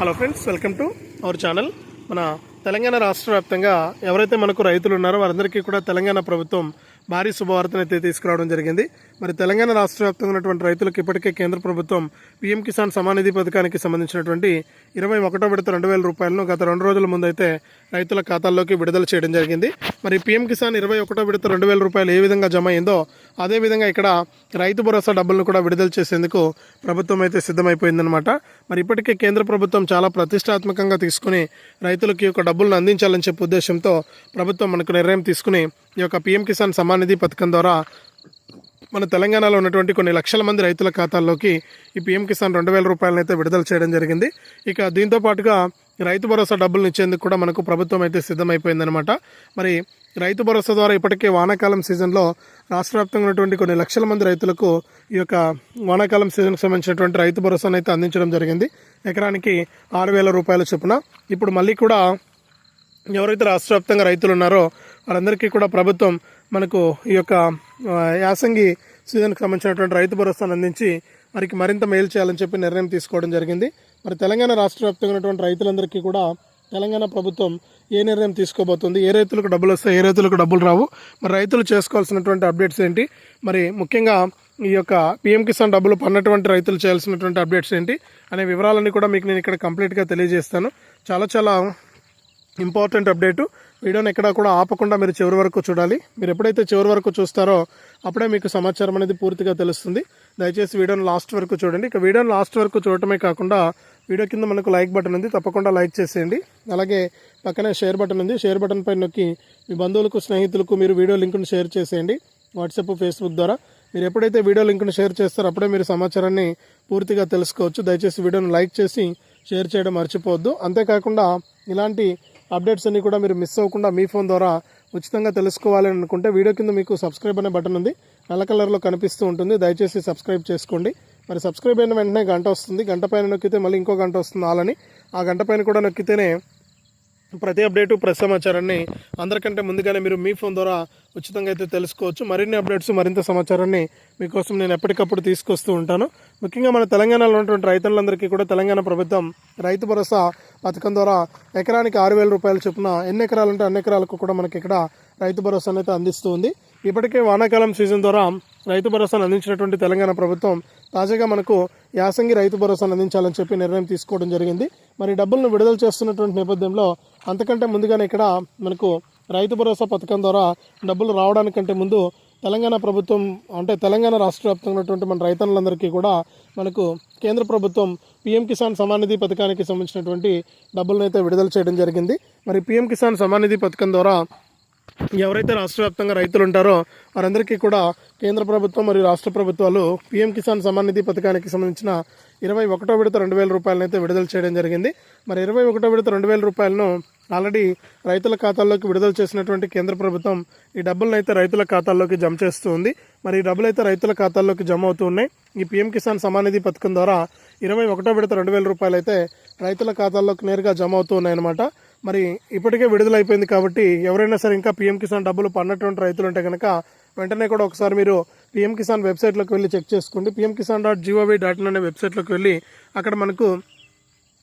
Hello friends welcome to our channel మన తెలంగాణ రాష్ట్ర వ్యాప్తంగా ఎవరైతే మనకు రైతులు ఉన్నారో వారందరికీ కూడా తెలంగాణ ప్రభుత్వం భారీ శుభవార్తను అయితే తీసుకురావడం జరిగింది. మరి తెలంగాణ రాష్ట్ర వ్యాప్తంగా ఉన్నటువంటి రైతులకు ఇప్పటికే కేంద్ర ప్రభుత్వం పీఎం కిసాన్ సమానిధి పథకానికి సంబంధించినటువంటి ఇరవై ఒకటో విడత రెండు వేల రూపాయలను గత రెండు రోజుల ముందు అయితే రైతుల ఖాతాల్లోకి విడుదల చేయడం జరిగింది. మరి పీఎం కిసాన్ ఇరవై ఒకటో విడత రెండు వేల రూపాయలు ఏ విధంగా జమ అయిందో అదేవిధంగా ఇక్కడ రైతు భరోసా డబ్బులను కూడా విడుదల చేసేందుకు ప్రభుత్వం అయితే సిద్ధమైపోయిందనమాట మరి ఇప్పటికే కేంద్ర ప్రభుత్వం చాలా ప్రతిష్టాత్మకంగా తీసుకుని రైతులకి ఈ యొక్క డబ్బులను అందించాలని చెప్పే ఉద్దేశంతో ప్రభుత్వం మనకు నిర్ణయం తీసుకుని ఈ యొక్క పీఎం కిసాన్ సమ్మాన్ నిధి పథకం ద్వారా మన తెలంగాణలో ఉన్నటువంటి కొన్ని లక్షల మంది రైతుల ఖాతాల్లోకి ఈ పీఎం కిసాన్ రెండు వేల రూపాయలనైతే విడుదల చేయడం జరిగింది. ఇక దీంతో పాటుగా రైతు భరోసా డబ్బులు ఇచ్చేందుకు కూడా మనకు ప్రభుత్వం అయితే సిద్ధమైపోయిందనమాట మరి రైతు భరోసా ద్వారా ఇప్పటికే వానాకాలం సీజన్లో రాష్ట్ర వ్యాప్తంగా ఉన్నటువంటి కొన్ని లక్షల మంది రైతులకు ఈ యొక్క వానాకాలం సీజన్కి సంబంధించినటువంటి రైతు భరోసాను అయితే అందించడం జరిగింది. ఎకరానికి ఆరు వేల రూపాయల చొప్పున. ఇప్పుడు మళ్ళీ కూడా ఎవరైతే రాష్ట్ర వ్యాప్తంగా రైతులు ఉన్నారో వారందరికీ కూడా ప్రభుత్వం మనకు ఈ యొక్క యాసంగి సీజన్కి సంబంధించినటువంటి రైతు భరోసాను అందించి వారికి మరింత మేలు చేయాలని చెప్పి నిర్ణయం తీసుకోవడం జరిగింది. మరి తెలంగాణ రాష్ట్ర వ్యాప్తంగా ఉన్నటువంటి రైతులందరికీ కూడా తెలంగాణ ప్రభుత్వం ఏ నిర్ణయం తీసుకోబోతుంది? ఏ రైతులకు డబ్బులు వస్తాయి? ఏ రైతులకు డబ్బులు రావు? మరి రైతులు చేసుకోవాల్సినటువంటి అప్డేట్స్ ఏంటి? మరి ముఖ్యంగా ఈ యొక్క పిఎం కిసాన్ డబ్బులు పన్నటువంటి రైతులు చేయాల్సినటువంటి అప్డేట్స్ ఏంటి? అనే వివరాలన్నీ కూడా మీకు నేను ఇక్కడ కంప్లీట్గా తెలియజేస్తాను. చాలా చాలా ఇంపార్టెంట్ అప్డేటు. వీడియోని ఎక్కడ కూడా ఆపకుండా మీరు చివరి వరకు చూడాలి. మీరు ఎప్పుడైతే చివరి వరకు చూస్తారో అప్పుడే మీకు సమాచారం అనేది పూర్తిగా తెలుస్తుంది. దయచేసి వీడియోని లాస్ట్ వరకు చూడండి. ఇక వీడియోని లాస్ట్ వరకు చూడటమే కాకుండా వీడియో కింద మనకు లైక్ బటన్ ఉంది. తప్పకుండా లైక్ చేసేయండి. అలాగే పక్కనే షేర్ బటన్ ఉంది. షేర్ బటన్ పైన నొక్కి మీ బంధువులకు స్నేహితులకు మీరు వీడియో లింక్ను షేర్ చేసేయండి. వాట్సాప్ ఫేస్బుక్ ద్వారా మీరు ఎప్పుడైతే వీడియో లింక్ను షేర్ చేస్తారో అప్పుడే మీరు సమాచారాన్ని పూర్తిగా తెలుసుకోవచ్చు. దయచేసి వీడియోను లైక్ చేసి షేర్ చేయడం మర్చిపోవద్దు. అంతేకాకుండా ఇలాంటి అప్డేట్స్ అన్నీ కూడా మీరు మిస్ అవ్వకుండా మీ ఫోన్ ద్వారా ఉచితంగా తెలుసుకోవాలని అనుకుంటే వీడియో కింద మీకు సబ్స్క్రైబ్ అనే బటన్ ఉంది. నల్ల కలర్లో కనిపిస్తూ ఉంటుంది. దయచేసి సబ్స్క్రైబ్ చేసుకోండి. మరి సబ్స్క్రైబ్ అయిన వెంటనే గంట వస్తుంది. గంట పైన నొక్కితే మళ్ళీ ఇంకో గంట వస్తుంది. ఆలని ఆ గంట పైన కూడా నొక్కితేనే ప్రతి అప్డేటు ప్రతి సమాచారాన్ని అందరికంటే ముందుగానే మీరు మీ ఫోన్ ద్వారా ఉచితంగా అయితే తెలుసుకోవచ్చు. మరిన్ని అప్డేట్స్ మరింత సమాచారాన్ని మీకోసం నేను ఎప్పటికప్పుడు తీసుకొస్తూ ఉంటాను. ముఖ్యంగా మన తెలంగాణలో ఉన్నటువంటి రైతులందరికీ కూడా తెలంగాణ ప్రభుత్వం రైతు భరోసా పథకం ద్వారా ఎకరానికి ఆరు వేల రూపాయలు చొప్పున ఎన్ని ఎకరాలు ఉంటే అన్ని ఎకరాలకు కూడా మనకి ఇక్కడ రైతు భరోసా అయితే అందిస్తూ ఉంది. ఇప్పటికే వానాకాలం సీజన్ ద్వారా రైతు భరోసాను అందించినటువంటి తెలంగాణ ప్రభుత్వం తాజాగా మనకు యాసంగి రైతు భరోసాను అందించాలని చెప్పి నిర్ణయం తీసుకోవడం జరిగింది. మరి డబ్బులను విడుదల చేస్తున్నటువంటి నేపథ్యంలో అంతకంటే ముందుగానే ఇక్కడ మనకు రైతు భరోసా పథకం ద్వారా డబ్బులు రావడానికంటే ముందు తెలంగాణ ప్రభుత్వం అంటే తెలంగాణ రాష్ట్ర వ్యాప్తంగా ఉన్నటువంటి మన రైతన్నులందరికీ కూడా మనకు కేంద్ర ప్రభుత్వం పీఎం కిసాన్ సమానిధి నిధి పథకానికి సంబంధించినటువంటి డబ్బులను అయితే విడుదల చేయడం జరిగింది. మరి పీఎం కిసాన్ సమానిధి నిధి పథకం ద్వారా ఎవరైతే రాష్ట్ర వ్యాప్తంగా రైతులు ఉంటారో వారందరికీ కూడా కేంద్ర ప్రభుత్వం మరియు రాష్ట్ర ప్రభుత్వాలు పీఎం కిసాన్ సమ్మాన్ నిధి పథకానికి సంబంధించిన ఇరవై ఒకటో విడత రెండు వేల రూపాయలను అయితే విడుదల చేయడం జరిగింది. మరి ఇరవై ఒకటో విడత రెండు వేల రూపాయలను ఆల్రెడీ రైతుల ఖాతాల్లోకి విడుదల చేసినటువంటి కేంద్ర ప్రభుత్వం ఈ డబ్బులను అయితే రైతుల ఖాతాల్లోకి జమ చేస్తూ ఉంది. మరి ఈ డబ్బులు అయితే రైతుల ఖాతాల్లోకి జమ అవుతూ ఉన్నాయి. ఈ పీఎం కిసాన్ సమ్మాన్ నిధి పథకం ద్వారా ఇరవై ఒకటో విడత రెండు వేల రూపాయలు అయితే రైతుల ఖాతాల్లోకి నేరుగా జమ అవుతూ ఉన్నాయన్నమాట. మరి ఇప్పటికే విడుదలైపోయింది కాబట్టి ఎవరైనా సరే ఇంకా పీఎం కిసాన్ డబ్బులు పన్నటువంటి రైతులు ఉంటే కనుక వెంటనే కూడా ఒకసారి మీరు పీఎం కిసాన్ వెబ్సైట్లోకి వెళ్ళి చెక్ చేసుకోండి. PM Kisan dot gov dot in అనే వెబ్సైట్లోకి వెళ్ళి అక్కడ మనకు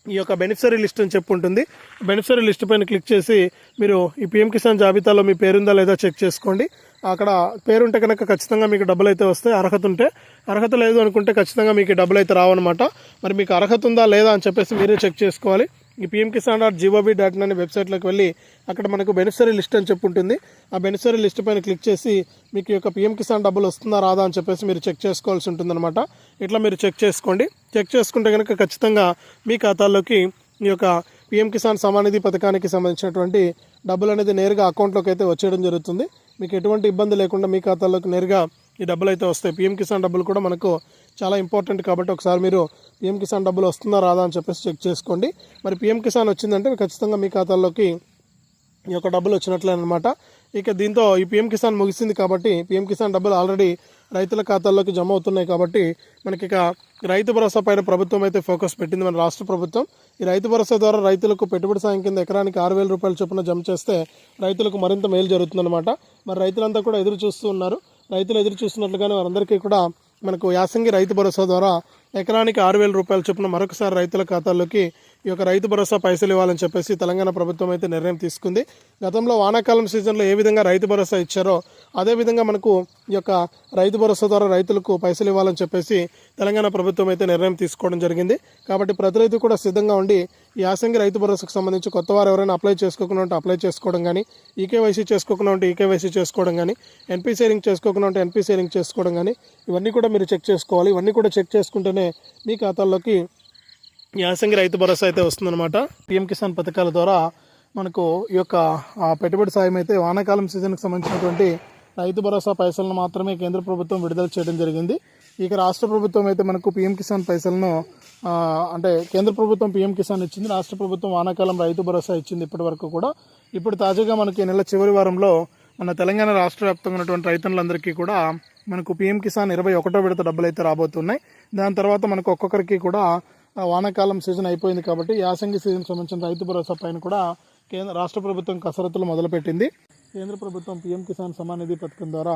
ఈ యొక్క బెనిఫిషరీ లిస్ట్ అని చెప్పు ఉంటుంది. బెనిఫిషరీ లిస్ట్ పైన క్లిక్ చేసి మీరు ఈ పిఎం కిసాన్ జాబితాలో మీ పేరుందా లేదా చెక్ చేసుకోండి. అక్కడ పేరుంటే కనుక ఖచ్చితంగా మీకు డబ్బులు అయితే వస్తాయి. అర్హత ఉంటే అర్హత లేదు అనుకుంటే ఖచ్చితంగా మీకు డబ్బులు అయితే రావన్నమాట. మరి మీకు అర్హత ఉందా లేదా అని చెప్పేసి మీరే చెక్ చేసుకోవాలి. ఈ PM Kisan dot GOB dot in అనే వెబ్సైట్లోకి వెళ్ళి అక్కడ మనకు బెనిఫిషరీ లిస్ట్ అని చెప్పి ఉంటుంది. ఆ బెనిఫిషరీ లిస్ట్ పైన క్లిక్ చేసి మీకు యొక్క పిఎం కిసాన్ డబ్బులు వస్తుందా రాదా అని చెప్పేసి మీరు చెక్ చేసుకోవాల్సి ఉంటుందన్నమాట. ఇట్లా మీరు చెక్ చేసుకోండి. చెక్ చేసుకుంటే కనుక ఖచ్చితంగా మీ ఖాతాల్లోకి ఈ యొక్క పిఎం కిసాన్ సమానిధి పథకానికి సంబంధించినటువంటి డబ్బులు అనేది నేరుగా అకౌంట్లోకి అయితే వచ్చేయడం జరుగుతుంది. మీకు ఎటువంటి ఇబ్బంది లేకుండా మీ ఖాతాలోకి నేరుగా ఈ డబ్బులు అయితే వస్తాయి. పిఎం కిసాన్ డబ్బులు కూడా మనకు చాలా ఇంపార్టెంట్ కాబట్టి ఒకసారి మీరు పిఎం కిసాన్ డబ్బులు వస్తుందా రాదా అని చెప్పేసి చెక్ చేసుకోండి. మరి పిఎం కిసాన్ వచ్చిందంటే ఖచ్చితంగా మీ ఖాతాల్లోకి ఈ యొక్క డబ్బులు వచ్చినట్లే అనమాట ఇక దీంతో ఈ పిఎం కిసాన్ ముగిసింది కాబట్టి పిఎం కిసాన్ డబ్బులు ఆల్రెడీ రైతుల ఖాతాల్లోకి జమ అవుతున్నాయి కాబట్టి మనకి ఇక రైతు భరోసా పైన ప్రభుత్వం అయితే ఫోకస్ పెట్టింది మన రాష్ట్ర ప్రభుత్వం. ఈ రైతు భరోసా ద్వారా రైతులకు పెట్టుబడి సాయం కింద ఎకరానికి ఆరు వేల రూపాయల చొప్పున జమ చేస్తే రైతులకు మరింత మేలు జరుగుతుందన్నమాట. మరి రైతులంతా కూడా ఎదురు చూస్తూ ఉన్నారు. రైతులు ఎదురు చూస్తున్నట్లుగానే వారందరికీ కూడా మనకు యాసంగి రైతు భరోసా ద్వారా ఎకరానికి ఆరు వేల రూపాయల చొప్పున మరొకసారి రైతుల ఖాతాల్లోకి ఈ యొక్క రైతు భరోసా పైసలు ఇవ్వాలని చెప్పేసి తెలంగాణ ప్రభుత్వం అయితే నిర్ణయం తీసుకుంది. గతంలో వానాకాలం సీజన్లో ఏ విధంగా రైతు భరోసా ఇచ్చారో అదేవిధంగా మనకు ఈ యొక్క రైతు భరోసా ద్వారా రైతులకు పైసలు ఇవ్వాలని చెప్పేసి తెలంగాణ ప్రభుత్వం అయితే నిర్ణయం తీసుకోవడం జరిగింది. కాబట్టి ప్రతి రైతు కూడా సిద్ధంగా ఉండి యాసంగి రైతు భరోసాకు సంబంధించి కొత్త వారు ఎవరైనా అప్లై చేసుకోకుండా ఉంటే అప్లై చేసుకోవడం కానీ ఈకేవైసీ చేసుకోకుండా ఉంటే ఈకేవైసీ చేసుకోవడం కానీ ఎన్పీ సేరింగ్ చేసుకోకుండా ఉంటే ఎన్పీ సేరింగ్ చేసుకోవడం కానీ ఇవన్నీ కూడా మీరు చెక్ చేసుకోవాలి. ఇవన్నీ కూడా చెక్ చేసుకుంటేనే మీ ఖాతాల్లోకి యాసంగి రైతు భరోసా అయితే వస్తుందన్నమాట. పిఎం కిసాన్ పథకాల ద్వారా మనకు ఈ యొక్క పెట్టుబడి సాయం అయితే వానాకాలం సీజన్కి సంబంధించినటువంటి రైతు భరోసా పైసలను మాత్రమే కేంద్ర ప్రభుత్వం విడుదల చేయడం జరిగింది. ఇక రాష్ట్ర ప్రభుత్వం అయితే మనకు పిఎం కిసాన్ పైసలను అంటే కేంద్ర ప్రభుత్వం పిఎం కిసాన్ ఇచ్చింది రాష్ట్ర ప్రభుత్వం వానాకాలం రైతు భరోసా ఇచ్చింది ఇప్పటి వరకు కూడా. ఇప్పుడు తాజాగా మనకి నెల చివరి వారంలో మన తెలంగాణ రాష్ట్ర వ్యాప్తంగా ఉన్నటువంటి రైతులందరికీ కూడా మనకు పిఎం కిసాన్ ఇరవై ఒకటో విడత డబ్బులు అయితే రాబోతున్నాయి. దాని తర్వాత మనకు ఒక్కొక్కరికి కూడా వానాకాలం సీజన్ అయిపోయింది కాబట్టి యాసంగి సీజన్ సంబంధించిన రైతు భరోసా పైన కూడా కేంద్ర రాష్ట్ర ప్రభుత్వం కసరత్తులు మొదలుపెట్టింది. కేంద్ర ప్రభుత్వం పీఎం కిసాన్ సమాన్ నిధి పథకం ద్వారా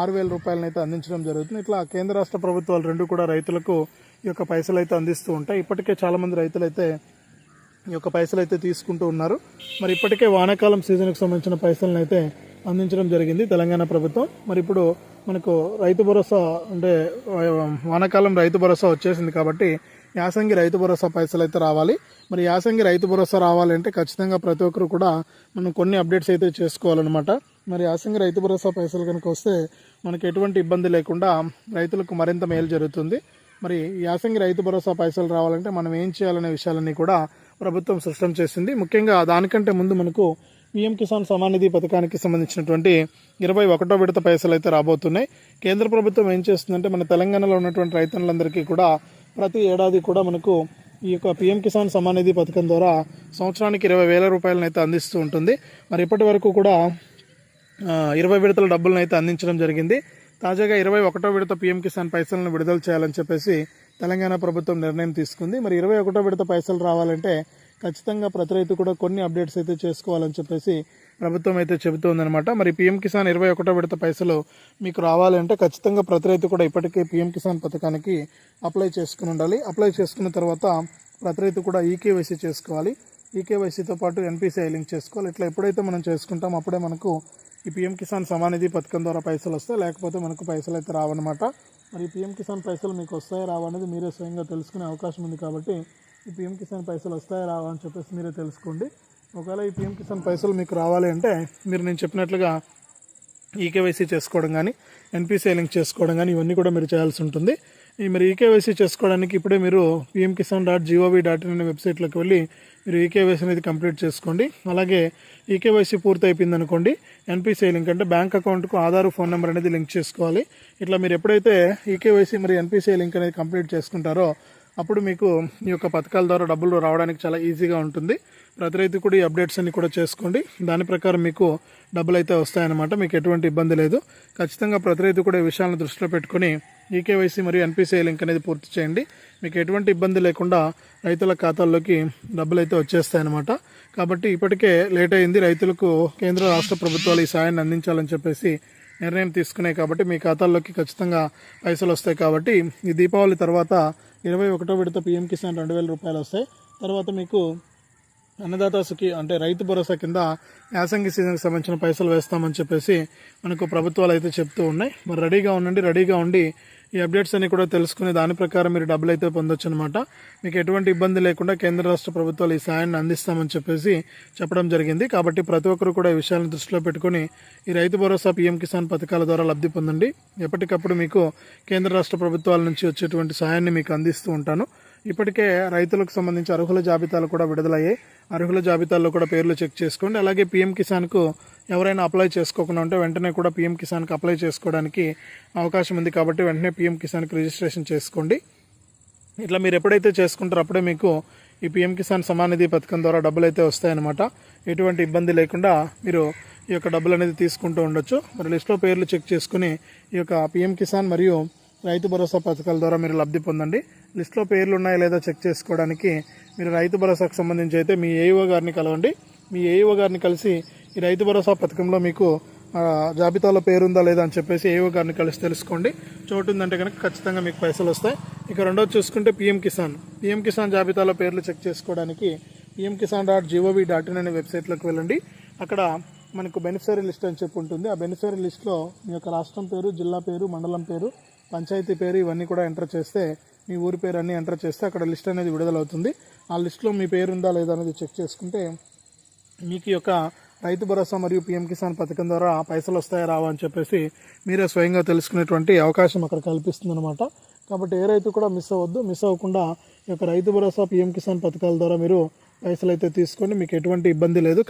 ఆరు వేల రూపాయలనైతే అందించడం జరుగుతుంది. ఇట్లా కేంద్ర రాష్ట్ర ప్రభుత్వాలు రెండు కూడా రైతులకు ఈ యొక్క పైసలు అయితే అందిస్తూ ఉంటాయి. ఇప్పటికే చాలామంది రైతులు అయితే ఈ యొక్క పైసలు అయితే తీసుకుంటూ ఉన్నారు. మరి ఇప్పటికే వానాకాలం సీజన్కి సంబంధించిన పైసలను అయితే అందించడం జరిగింది తెలంగాణ ప్రభుత్వం. మరి ఇప్పుడు మనకు రైతు భరోసా అంటే వానాకాలం రైతు భరోసా వచ్చేసింది కాబట్టి యాసంగి రైతు భరోసా పైసలు అయితే రావాలి. మరి యాసంగి రైతు భరోసా రావాలంటే ఖచ్చితంగా ప్రతి ఒక్కరు కూడా మనం కొన్ని అప్డేట్స్ అయితే చేసుకోవాలన్నమాట. మరి యాసంగి రైతు భరోసా పైసలు కనుక వస్తే మనకు ఎటువంటి ఇబ్బంది లేకుండా రైతులకు మరింత మేలు జరుగుతుంది. మరి యాసంగి రైతు భరోసా పైసలు రావాలంటే మనం ఏం చేయాలనే విషయాలన్నీ కూడా ప్రభుత్వం స్పష్టం చేసింది. ముఖ్యంగా దానికంటే ముందు మనకు పీఎం కిసాన్ సమాన్ నిధి పథకానికి సంబంధించినటువంటి ఇరవై ఒకటో విడత పైసలు అయితే రాబోతున్నాయి. కేంద్ర ప్రభుత్వం ఏం చేస్తుందంటే మన తెలంగాణలో ఉన్నటువంటి రైతులందరికీ కూడా ప్రతి ఏడాది కూడా మనకు ఈ యొక్క పీఎం కిసాన్ సమాన్ నిధి పథకం ద్వారా సంవత్సరానికి ఇరవై వేల రూపాయలను అయితే అందిస్తూ ఉంటుంది. మరి ఇప్పటి వరకు కూడా ఇరవై విడతల డబ్బులను అయితే అందించడం జరిగింది. తాజాగా ఇరవై ఒకటో విడత పీఎం కిసాన్ పైసలను విడుదల చేయాలని చెప్పేసి తెలంగాణ ప్రభుత్వం నిర్ణయం తీసుకుంది. మరి ఇరవై ఒకటో విడత పైసలు రావాలంటే ఖచ్చితంగా ప్రతి రైతు కూడా కొన్ని అప్డేట్స్ అయితే చేసుకోవాలని చెప్పేసి ప్రభుత్వం అయితే చెబుతోందనమాట మరి పీఎం కిసాన్ ఇరవై ఒకటో విడత పైసలు మీకు రావాలంటే ఖచ్చితంగా ప్రతి రైతు కూడా ఇప్పటికే పీఎం కిసాన్ పథకానికి అప్లై చేసుకుని ఉండాలి. అప్లై చేసుకున్న తర్వాత ప్రతి రైతు కూడా ఈకేవైసీ చేసుకోవాలి. ఈకేవైసీతో పాటు ఎన్పిసిఐ లింక్ చేసుకోవాలి. ఇట్లా ఎప్పుడైతే మనం చేసుకుంటాం అప్పుడే మనకు ఈ పిఎం కిసాన్ సమానిధి పథకం ద్వారా పైసలు వస్తాయి? లేకపోతే మనకు పైసలు అయితే రావన్నమాట. మరి ఈ పీఎం కిసాన్ పైసలు మీకు వస్తాయా? రావనేది మీరే స్వయంగా తెలుసుకునే అవకాశం ఉంది కాబట్టి ఈ పిఎం కిసాన్ పైసలు వస్తాయా? రావా అని చెప్పేసి మీరే తెలుసుకోండి. ఒకవేళ ఈ పిఎం కిసాన్ పైసలు మీకు రావాలి అంటే మీరు నేను చెప్పినట్లుగా ఈకేవైసీ చేసుకోవడం కానీ ఎన్పిసిఐ లింక్ చేసుకోవడం కానీ ఇవన్నీ కూడా మీరు చేయాల్సి ఉంటుంది. ఈ మరి ఈకేవైసీ చేసుకోవడానికి ఇప్పుడే మీరు PM Kisan dot gov dot in అనే వెబ్సైట్లోకి వెళ్ళి మీరు ఈకేవైసీ అనేది కంప్లీట్ చేసుకోండి. అలాగే ఈకేవైసీ పూర్తి అయిపోయింది అనుకోండి ఎన్పిసిఐ లింక్ అంటే బ్యాంక్ అకౌంట్కు ఆధార్ ఫోన్ నెంబర్ అనేది లింక్ చేసుకోవాలి. ఇట్లా మీరు ఎప్పుడైతే ఈకేవైసీ మరి ఎన్పిసిఐ లింక్ అనేది కంప్లీట్ చేసుకుంటారో అప్పుడు మీకు ఈ యొక్క పథకాల ద్వారా డబ్బులు రావడానికి చాలా ఈజీగా ఉంటుంది. ప్రతి రైతు కూడా ఈ అప్డేట్స్ అన్ని కూడా చేసుకోండి. దాని ప్రకారం మీకు డబ్బులు అయితే వస్తాయన్నమాట. మీకు ఎటువంటి ఇబ్బంది లేదు. ఖచ్చితంగా ప్రతి రైతు కూడా ఈ విషయాలను దృష్టిలో పెట్టుకొని ఈకేవైసీ మరియు ఎన్పిసిఐ లింక్ అనేది పూర్తి చేయండి. మీకు ఎటువంటి ఇబ్బంది లేకుండా రైతుల ఖాతాల్లోకి డబ్బులు అయితే వచ్చేస్తాయన్నమాట. కాబట్టి ఇప్పటికే లేట్ అయింది. రైతులకు కేంద్ర రాష్ట్ర ప్రభుత్వాలు ఈ సాయాన్ని అందించాలని చెప్పేసి నిర్ణయం తీసుకున్నాయి కాబట్టి మీ ఖాతాల్లోకి ఖచ్చితంగా పైసలు వస్తాయి కాబట్టి ఈ దీపావళి తర్వాత ఇరవై ఒకటో విడత పిఎం కిసాన్ రెండు వేల రూపాయలు వస్తాయి. తర్వాత మీకు అన్నదాత సుఖి అంటే రైతు భరోసా కింద యాసంగి సీజన్కి సంబంధించిన పైసలు వేస్తామని చెప్పేసి మనకు ప్రభుత్వాలు అయితే చెప్తూ ఉన్నాయి. మరి రెడీగా ఉండండి రెడీగా ఉండి ఈ అప్డేట్స్ అన్ని కూడా తెలుసుకుని దాని ప్రకారం మీరు డబ్బులు అయితే పొందొచ్చు అనమాట మీకు ఎటువంటి ఇబ్బంది లేకుండా కేంద్ర రాష్ట్ర ప్రభుత్వాలు ఈ సాయాన్ని అందిస్తామని చెప్పేసి చెప్పడం జరిగింది. కాబట్టి ప్రతి ఒక్కరు కూడా ఈ విషయాలను దృష్టిలో పెట్టుకొని ఈ రైతు భరోసా పీఎం కిసాన్ పథకాల ద్వారా లబ్ధి పొందండి. ఎప్పటికప్పుడు మీకు కేంద్ర రాష్ట్ర ప్రభుత్వాల నుంచి వచ్చేటువంటి సాయాన్ని మీకు అందిస్తూ ఉంటాను. ఇప్పటికే రైతులకు సంబంధించి అర్హుల జాబితాలు కూడా విడుదలయ్యాయి. అర్హుల జాబితాల్లో కూడా పేర్లు చెక్ చేసుకోండి. అలాగే పీఎం కిసాన్కు ఎవరైనా అప్లై చేసుకోకుండా ఉంటే వెంటనే కూడా పీఎం కిసాన్కి అప్లై చేసుకోవడానికి అవకాశం ఉంది కాబట్టి వెంటనే పీఎం కిసాన్కి రిజిస్ట్రేషన్ చేసుకోండి. ఇట్లా మీరు ఎప్పుడైతే చేసుకుంటారో అప్పుడే మీకు ఈ పీఎం కిసాన్ సమానిధి పథకం ద్వారా డబ్బులు అయితే వస్తాయన్నమాట. ఎటువంటి ఇబ్బంది లేకుండా మీరు ఈ యొక్క డబ్బులు అనేది తీసుకుంటూ ఉండొచ్చు. మరి లిస్ట్లో పేర్లు చెక్ చేసుకుని ఈ యొక్క పీఎం కిసాన్ మరియు రైతు భరోసా పథకాల ద్వారా మీరు లబ్ధి పొందండి. లిస్ట్లో పేర్లు ఉన్నాయా లేదా చెక్ చేసుకోవడానికి మీరు రైతు భరోసాకు సంబంధించి అయితే మీ ఏఈఓ గారిని కలవండి. మీ ఏఈఓ గారిని కలిసి ఈ రైతు భరోసా పథకంలో మీకు జాబితాలో పేరుందా లేదా అని చెప్పేసి ఏఓ గారిని కలిసి తెలుసుకోండి. చోటు ఉందంటే కనుక ఖచ్చితంగా మీకు పైసలు వస్తాయి. ఇక రెండోది చూసుకుంటే పిఎం కిసాన్. పిఎం కిసాన్ జాబితాలో పేర్లు చెక్ చేసుకోవడానికి PM Kisan dot gov dot in అనే వెబ్సైట్లోకి వెళ్ళండి. అక్కడ మనకు బెనిఫిషరీ లిస్ట్ అని చెప్పి ఉంటుంది. ఆ బెనిఫిషరీ లిస్ట్లో మీ యొక్క రాష్ట్రం పేరు జిల్లా పేరు మండలం పేరు పంచాయతీ పేరు ఇవన్నీ కూడా ఎంటర్ చేస్తే మీ ఊరి పేరు అన్నీ ఎంటర్ చేస్తే అక్కడ లిస్ట్ అనేది విడుదలవుతుంది. ఆ లిస్ట్లో మీ పేరు ఉందా లేదా అనేది చెక్ చేసుకుంటే మీకు యొక్క రైతు భరోసా మరియు పిఎం కిసాన్ పథకం ద్వారా పైసలు వస్తాయా రావా అని చెప్పేసి మీరే స్వయంగా తెలుసుకునేటువంటి అవకాశం అక్కడ కల్పిస్తుంది అనమాట కాబట్టి ఏ రైతు కూడా మిస్ అవ్వద్దు. మిస్ అవ్వకుండా ఈ యొక్క రైతు భరోసా పిఎం కిసాన్ పథకాల ద్వారా మీరు పైసలు అయితే తీసుకోండి. మీకు ఎటువంటి ఇబ్బంది లేదు.